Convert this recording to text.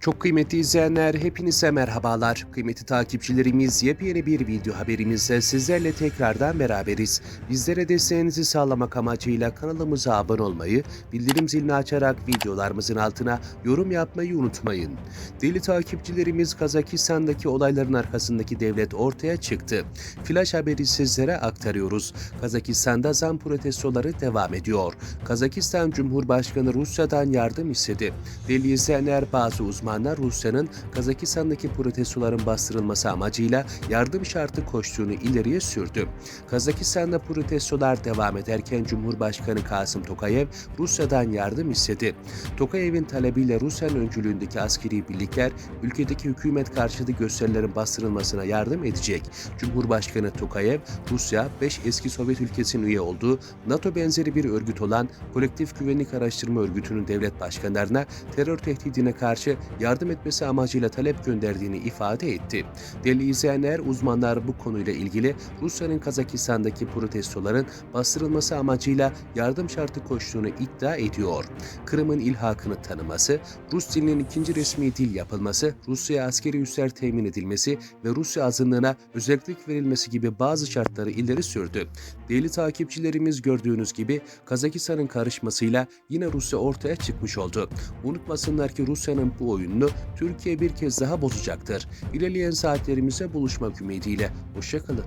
Çok kıymetli izleyenler, hepinize merhabalar. Kıymetli takipçilerimiz, yepyeni bir video haberimizle sizlerle tekrardan beraberiz. Bizlere desteğinizi sağlamak amacıyla kanalımıza abone olmayı, bildirim zilini açarak videolarımızın altına yorum yapmayı unutmayın. Deli takipçilerimiz Kazakistan'daki olayların arkasındaki devlet ortaya çıktı. Flash haberi sizlere aktarıyoruz. Kazakistan'da zam protestoları devam ediyor. Kazakistan Cumhurbaşkanı Rusya'dan yardım istedi. Deli izleyenler bazı uzmanlar Rusya'nın Kazakistan'daki protestoların bastırılması amacıyla yardım şartı koştuğunu ileriye sürdü. Kazakistan'da protestolar devam ederken Cumhurbaşkanı Kasım Tokayev Rusya'dan yardım istedi. Tokayev'in talebiyle Rusya'nın öncülüğündeki askeri birlikler ülkedeki hükümet karşıtı gösterilerin bastırılmasına yardım edecek. Cumhurbaşkanı Tokayev, Rusya 5 eski Sovyet ülkesinin üye olduğu NATO benzeri bir örgüt olan Kolektif Güvenlik Araştırma Örgütü'nün devlet başkanlarına terör tehdidine karşı yardım etmesi amacıyla talep gönderdiğini ifade etti. Deli izleyenler, uzmanlar bu konuyla ilgili Rusya'nın Kazakistan'daki protestoların bastırılması amacıyla yardım şartı koştuğunu iddia ediyor. Kırım'ın ilhakını tanıması, Rus dilinin ikinci resmi dil yapılması, Rusya'ya askeri üsler temin edilmesi ve Rusya azınlığına özellik verilmesi gibi bazı şartları ileri sürdü. Değerli takipçilerimiz gördüğünüz gibi Kazakistan'ın karışmasıyla yine Rusya ortaya çıkmış oldu. Unutmasınlar ki Rusya'nın bu oyununu Türkiye bir kez daha bozacaktır. İlerleyen saatlerimizde buluşmak ümidiyle. Hoşçakalın.